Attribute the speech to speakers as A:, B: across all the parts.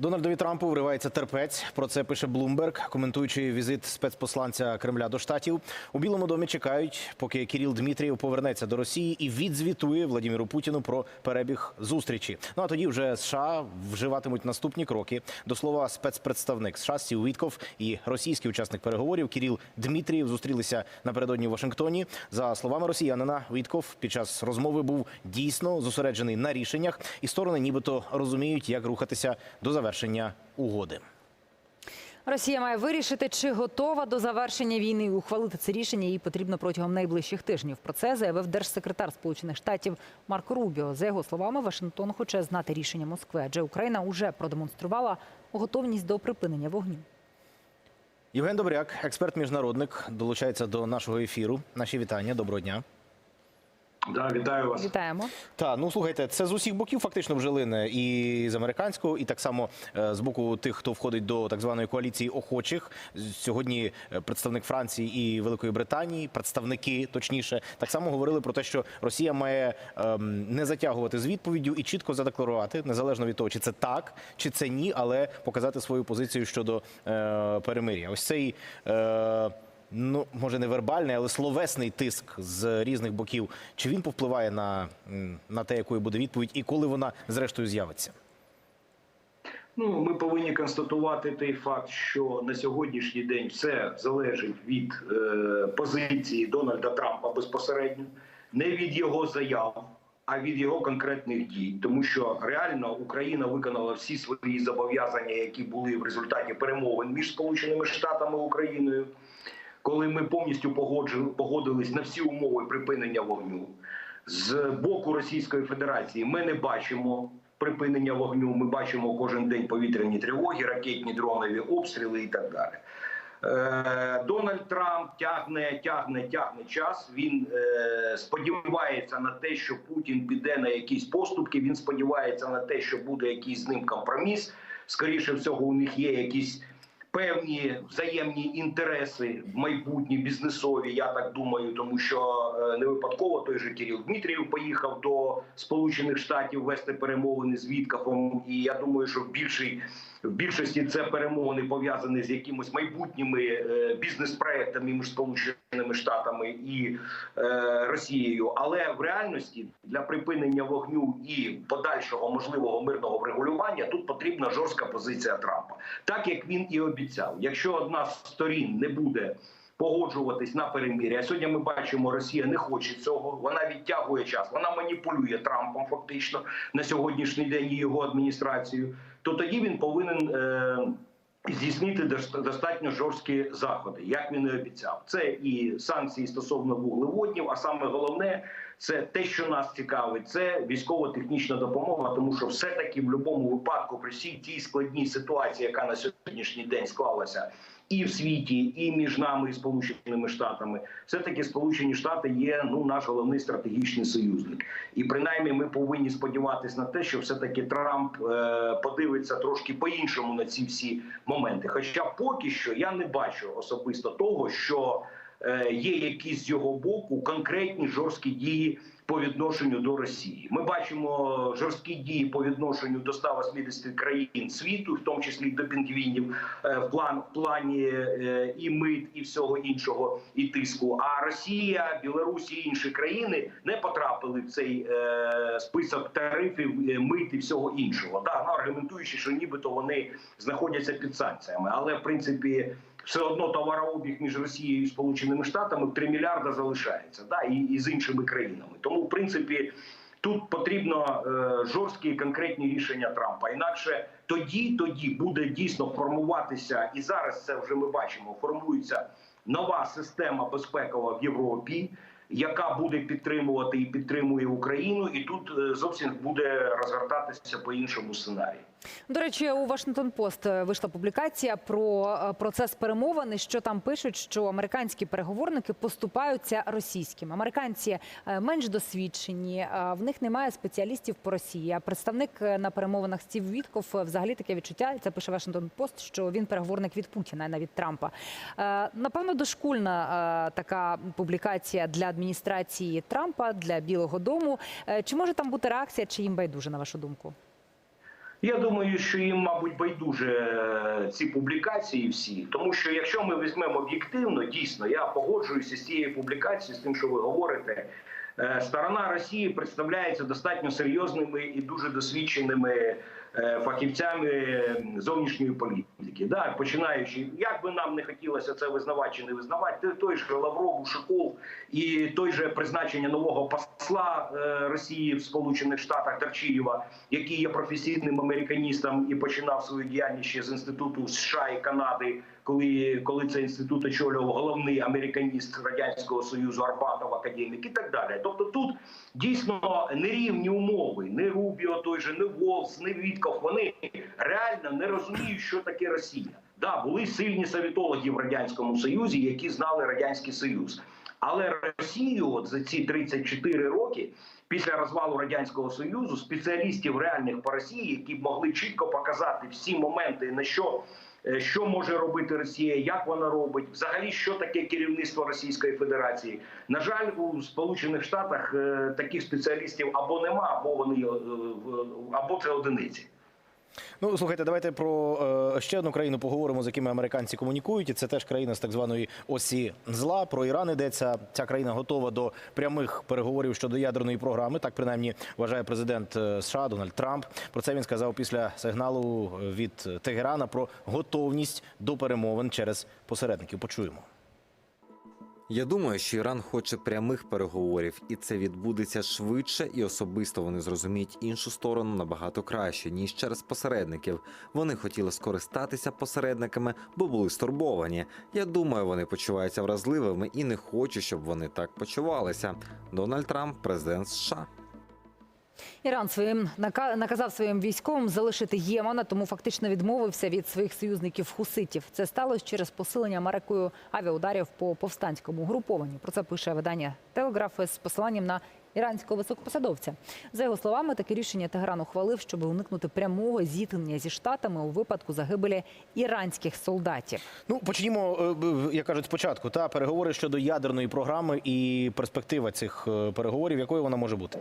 A: Дональдові Трампу вривається терпець. Про це пише Блумберг, коментуючи візит спецпосланця Кремля до штатів. У Білому домі чекають, поки Кіріл Дмитрієв повернеться до Росії і відзвітує Владіміру Путіну про перебіг зустрічі. Ну а тоді вже США вживатимуть наступні кроки. До слова, спецпредставник США Стів Вітков і російський учасник переговорів Кіріл Дмитрієв зустрілися напередодні в Вашингтоні. За словами росіянина, Вітков під час розмови був дійсно зосереджений на рішеннях, і сторони нібито розуміють, як рухатися до завершення угоди.
B: Росія має вирішити, чи готова до завершення війни і ухвалити це рішення їй потрібно протягом найближчих тижнів. Про це заявив держсекретар Сполучених Штатів Марко Рубіо. За його словами, Вашингтон хоче знати рішення Москви, адже Україна вже продемонструвала готовність до припинення вогню.
A: Євген Добряк, експерт-міжнародник, долучається до нашого ефіру. Наші вітання. Доброго дня.
C: Да, вітаю вас.
B: Вітаємо.
A: Та ну слухайте, це з усіх боків фактично вжилине і з американського, і так само е, з боку тих, хто входить до так званої коаліції охочих. Сьогодні е, представник Франції і Великої Британії, представники точніше, так само говорили про те, що Росія має ем, не затягувати з відповіддю і чітко задекларувати, незалежно від того, чи це так, чи це ні, але показати свою позицію щодо е, перемир'я. Ось цей. Е, Ну, може, не вербальний, але словесний тиск з різних боків. Чи він повпливає на, на те, якою буде відповідь, і коли вона зрештою з'явиться?
C: Ну, ми повинні констатувати той факт, що на сьогоднішній день все залежить від е, позиції Дональда Трампа безпосередньо, не від його заяв, а від його конкретних дій. Тому що реально Україна виконала всі свої зобов'язання, які були в результаті перемовин між Сполученими Штатами і Україною. Коли ми повністю погодились на всі умови припинення вогню з боку Російської Федерації, ми не бачимо припинення вогню. Ми бачимо кожен день повітряні тривоги, ракетні дронові обстріли і так далі. Е, Дональд Трамп тягне, тягне, тягне час. Він е, сподівається на те, що Путін піде на якісь поступки. Він сподівається на те, що буде якийсь з ним компроміс. Скоріше всього, у них є якісь певні взаємні інтереси майбутні бізнесові. Я так думаю, тому що е, не випадково той же Кирил Дмитрієв поїхав до Сполучених Штатів вести перемовини з Віткафом. І я думаю, що в більшій в більшості це перемовини пов'язані з якимось майбутніми е, бізнес-проектами між Сполученими Штатами і е, Росією. Але в реальності для припинення вогню і подальшого можливого мирного врегулювання тут потрібна жорстка позиція Трампа, так як він і обіцяв. Якщо одна з сторін не буде погоджуватись на перемир'я. А Сьогодні ми бачимо, Росія не хоче цього. Вона відтягує час. Вона маніпулює Трампом фактично на сьогоднішній день і його адміністрацією. То тоді він повинен. Е Здійснити дос- достатньо жорсткі заходи, як він і обіцяв. Це і санкції стосовно вуглеводнів. А саме головне, це те, що нас цікавить, це військово-технічна допомога. Тому що все таки в будь-якому випадку при всій тій складній ситуації, яка на сьогоднішній день склалася і в світі, і між нами і Сполученими Штатами, все таки Сполучені Штати є ну наш головний стратегічний союзник, і принаймні ми повинні сподіватися на те, що все таки Трамп е, подивиться трошки по-іншому на ці всі моменти. Хоча поки що я не бачу особисто того, що є якісь з його боку конкретні жорсткі дії по відношенню до Росії. Ми бачимо жорсткі дії по відношенню до 180 країн світу, в тому числі до пінгвінів, е, в план в плані е, і мит, і всього іншого, і тиску. А Росія, Білорусь і інші країни не потрапили в цей е, список тарифів, е, мит і всього іншого. Да, ну, аргументуючи, що нібито вони знаходяться під санкціями, але в принципі. Все одно товарообіг між Росією і Сполученими Штатами в 3 мільярда залишається, да, і, і з іншими країнами. Тому, в принципі, тут потрібно е, жорсткі і конкретні рішення Трампа. Інакше тоді, тоді буде дійсно формуватися, і зараз це вже ми бачимо. Формується нова система безпекова в Європі, яка буде підтримувати і підтримує Україну, і тут е, зовсім буде розгортатися по іншому сценарію.
B: До речі, у Вашингтон Пост вийшла публікація про е, процес перемовин, і що там пишуть, що американські переговорники поступаються російським. Американці е, менш досвідчені, е, в них немає спеціалістів по Росії. А представник е, на перемовинах Стів Вітков е, взагалі таке відчуття. Це пише Вашингтон Пост, що він переговорник від Путіна, а не від Трампа. Е, Напевно, дошкульна е, така публікація для адміністрації Трампа, для Білого Дому. Е, Чи може там бути реакція, чи їм байдуже, на вашу думку?
C: Я думаю, що їм, мабуть, байдуже е, ці публікації всі, тому що якщо ми візьмемо об'єктивно, дійсно, я погоджуюся з цією публікацією, з тим, що ви говорите. Е, Сторона Росії представляється достатньо серйозними і дуже досвідченими е, фахівцями зовнішньої політики. Да, починаючи, як би нам не хотілося це визнавати чи не визнавати, той- же Лавров, Ушаков і той же призначення нового посла е, Росії в Сполучених Штатах Тарчієва, який є професійним американістом і починав свою діяльність ще з інституту США і Канади, коли, коли цей інститут очолював головний американіст радянського союзу Арбатов, академік і так далі. Тобто тут дійсно нерівні умови, не Рубіо, той же, не Волс, не Вітков. Вони реально не розуміють, що таке Росія. Да, були сильні совітологи в радянському союзі, які знали радянський союз. Але Росію от за ці 34 роки після розвалу радянського союзу спеціалістів реальних по Росії, які б могли чітко показати всі моменти, на що. е, Що може робити Росія, як вона робить, взагалі, що таке керівництво Російської Федерації? На жаль, у Сполучених Штатах е, таких спеціалістів або нема, або вони е, або це одиниці.
A: Ну слухайте, давайте про е, ще одну країну поговоримо, з якими американці комунікують. І це теж країна з так званої осі зла. Про Іран йдеться. Ця країна готова до прямих переговорів щодо ядерної програми. Так принаймні вважає президент е, США Дональд Трамп. Про це він сказав після сигналу від Тегерана про готовність до перемовин через посередників. Почуємо.
D: Я думаю, що Іран хоче прямих переговорів, і це відбудеться швидше, і особисто вони зрозуміють іншу сторону набагато краще ніж через посередників. Вони хотіли скористатися посередниками, бо були стурбовані. Я думаю, вони почуваються вразливими і не хочу, щоб вони так почувалися. Дональд Трамп, президент США.
B: Іран своїм нака- наказав своїм військовим залишити Ємена, тому фактично відмовився від своїх союзників хуситів. Це сталося через посилення Америкою авіаударів по повстанському групованню. Про це пише видання Телеграф з посиланням на іранського високопосадовця. За його словами, таке рішення Тегеран ухвалив, щоб уникнути прямого зіткнення зі штатами у випадку загибелі іранських солдатів.
A: Ну почнімо, е, як кажуть, спочатку. Та переговори щодо ядерної програми і перспектива цих е, переговорів, якою вона може бути.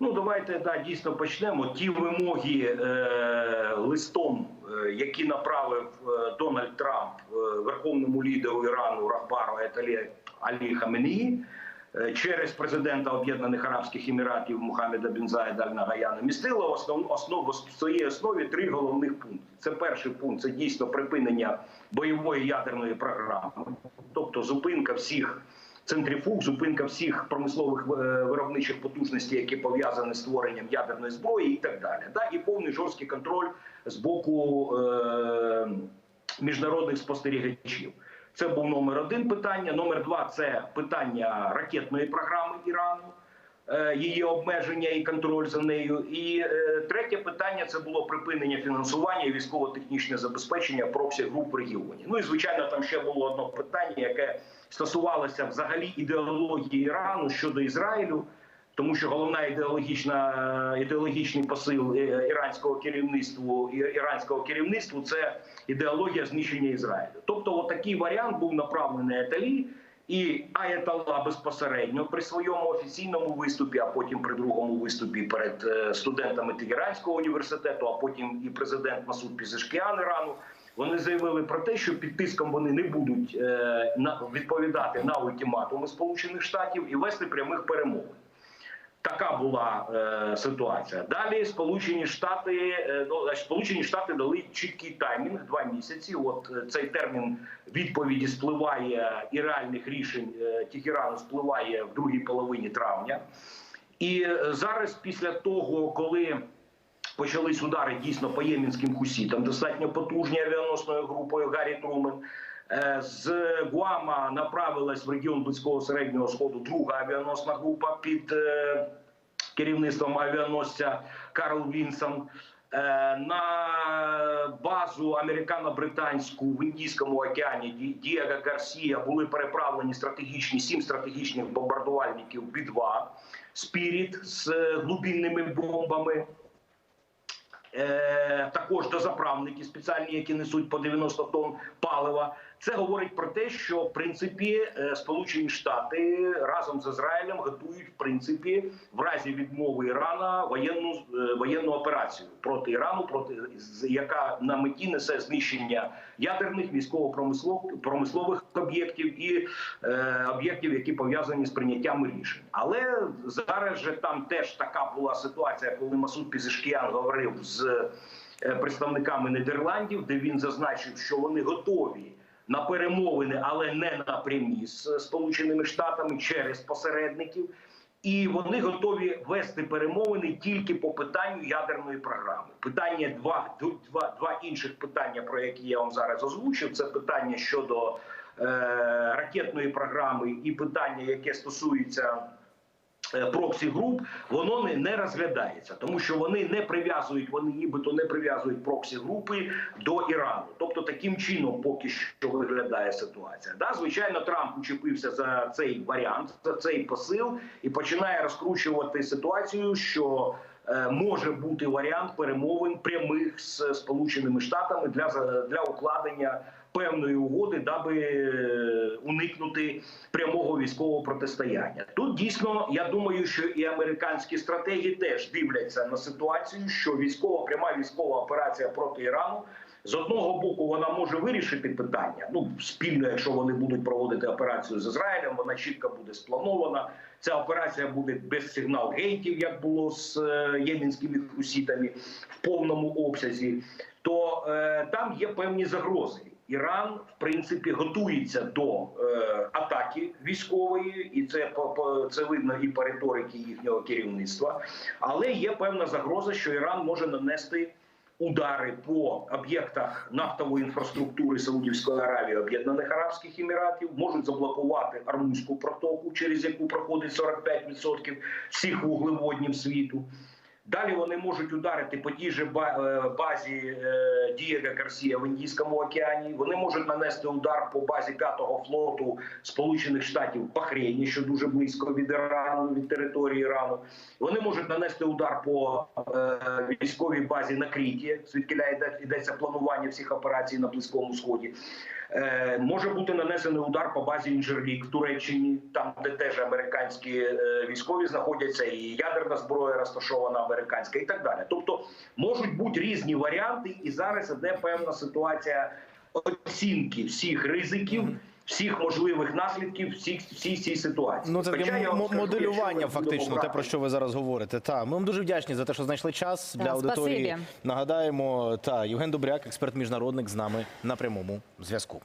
C: Ну, давайте да, дійсно почнемо. Ті вимоги е, листом, е, які направив е, Дональд Трамп е, верховному лідеру Ірану Рахбару Еталі Алі Хаменії е, через президента Об'єднаних Арабських Еміратів Мухаммеда Бін Заєда Аль Нагаяна містило в основ, основ, в своїй основі три головних пункти. Це перший пункт це дійсно припинення бойової ядерної програми, тобто зупинка всіх центрифуг, зупинка всіх промислових е, виробничих потужностей, які пов'язані з створенням ядерної зброї, і так далі. Да, і повний жорсткий контроль з боку е, міжнародних спостерігачів. Це був номер один питання. Номер два це питання ракетної програми Ірану. е, Її обмеження і контроль за нею, і е, третє питання це було припинення фінансування і військово-технічне забезпечення проксі груп в регіоні. Ну і звичайно, там ще було одне питання, яке стосувалося взагалі ідеології Ірану щодо Ізраїлю, тому що головна ідеологічна ідеологічний посил е, іранського керівництва іранського керівництва це ідеологія знищення Ізраїлю. Тобто, отакий варіант був направлений Еталі. І Аяталла безпосередньо при своєму офіційному виступі, а потім при другому виступі перед е, студентами Тегеранського університету, а потім і президент Масуд Пізешкіан Ірану. Вони заявили про те, що під тиском вони не будуть е, відповідати на ультиматуми Сполучених Штатів і вести прямих перемовин. Така була е, ситуація. Далі Сполучені Штати е, ну, Сполучені Штати дали чіткий таймінг два місяці. От е, цей термін відповіді спливає і реальних рішень е, Тегерану спливає в другій половині травня. І е, зараз, після того, коли почались удари дійсно по ємінським хусітам, достатньо потужні авіаносною групою Гаррі Трумен. Е, З Гуама направилась в регіон близького середнього сходу друга авіаносна група під е, керівництвом авіаносця Карл Вінсон. Е, На базу американо-британську в Індійському океані Ді- Дієго Гарсія були переправлені стратегічні сім стратегічних бомбардувальників Бі-2 Спіріт з е, бомбами. Е, також дозаправники спеціальні, які несуть по 90 тонн палива. Це говорить про те, що в принципі е, Сполучені Штати разом з Ізраїлем готують в принципі в разі відмови Ірана воєнну е, воєнну операцію проти Ірану, проти яка на меті несе знищення ядерних військово-промислових промислових об'єктів і е, об'єктів, які пов'язані з прийняттям рішень. Але зараз же там теж така була ситуація, коли Масуд Пізишкіян говорив з е, представниками Нідерландів, де він зазначив, що вони готові на перемовини, але не напрямі з Сполученими Штатами через посередників. І вони готові вести перемовини тільки по питанню ядерної програми. Питання два, два, два інших питання, про які я вам зараз озвучив. Це питання щодо е, ракетної програми і питання, яке стосується проксі груп, воно не, розглядається, тому що вони не прив'язують, вони нібито не прив'язують проксі групи до Ірану. Тобто таким чином поки що виглядає ситуація. Да, звичайно, Трамп учепився за цей варіант, за цей посил і починає розкручувати ситуацію, що е, може бути варіант перемовин прямих з Сполученими Штатами для для укладення певної угоди, даби е, уникнути прямого військового протистояння. Тут дійсно я думаю, що і американські стратегії теж дивляться на ситуацію, що військова пряма військова операція проти Ірану. З одного боку, вона може вирішити питання. Ну спільно, якщо вони будуть проводити операцію з Ізраїлем, вона чітко буде спланована. Ця операція буде без сигнал гейтів, як було з е, ємінськими хусітами в повному обсязі. То е, там є певні загрози. Іран, в принципі, готується до е, атаки військової, і це по, це видно і по риторики їхнього керівництва. Але є певна загроза, що Іран може нанести удари по об'єктах нафтової інфраструктури Саудівської Аравії, Об'єднаних Арабських Еміратів, можуть заблокувати Армузьку протоку, через яку проходить 45% всіх вуглеводнів світу. Далі вони можуть ударити по тій же е, базі е, Дієга Гарсія в Індійському океані. Вони можуть нанести удар по базі п'ятого флоту Сполучених Штатів в Бахрейні, що дуже близько від Ірану, від території Ірану. Вони можуть нанести удар по е, військовій базі на Кріті, звідки йдеться планування всіх операцій на Близькому Сході. Може бути нанесений удар по базі Інжерлік в Туреччині, там де теж американські військові знаходяться, і ядерна зброя розташована американська, і так далі. Тобто можуть бути різні варіанти, і зараз іде певна ситуація оцінки всіх ризиків. Всіх можливих наслідків всіх всій цій ситуації.
A: Ну це таке
C: Хоча я вам
A: мо-
C: скажу,
A: моделювання, фактично, те про що ви зараз говорите. Та ми вам дуже вдячні за те, що знайшли час
B: Та,
A: для аудиторії.
B: спасибі.
A: Нагадаємо, та Євген Добряк, експерт міжнародник, з нами на прямому зв'язку.